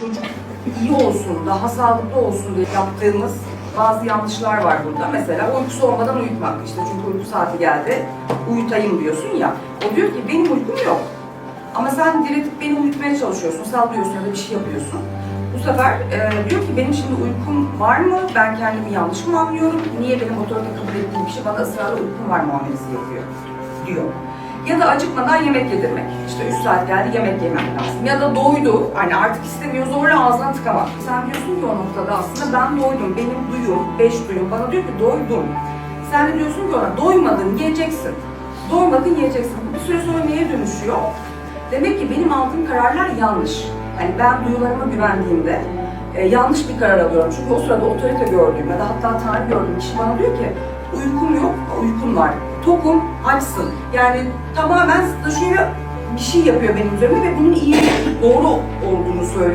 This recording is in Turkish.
çocuk iyi olsun, daha sağlıklı olsun diye yaptığımız bazı yanlışlar var burada. Mesela uykusu olmadan uyutmak. İşte çünkü uyku saati geldi, uyutayım diyorsun ya. O diyor ki benim uykum yok. Ama sen diretip beni uyutmaya çalışıyorsun, sallıyorsun ya da bir şey yapıyorsun. Bu sefer e, diyor ki benim şimdi uykum var mı? Ben kendimi yanlış mı anlıyorum? Niye benim otorite kabul ettiğim kişi bana ısrarla uykum var muamelesi yapıyor? Diyor. Ya da acıkmadan yemek yedirmek. İşte 3 saat geldi yemek yemem lazım. Ya da doydu. Hani artık istemiyor zorla ağzına tıkamak. Sen diyorsun ki o noktada aslında ben doydum. Benim duyum, beş duyum bana diyor ki doydum. Sen de diyorsun ki ona doymadın yiyeceksin. Doymadın yiyeceksin. Bir süre sonra neye dönüşüyor? Demek ki benim aldığım kararlar yanlış. Hani ben duyularıma güvendiğimde e, yanlış bir karar alıyorum. Çünkü o sırada otorite gördüğüm ya da hatta tanrı gördüğüm kişi bana diyor ki uykum yok, uykun var. Tokum, açsın. Yani tamamen dışarı bir şey yapıyor benim üzerime ve bunun iyi, doğru olduğunu söylüyor.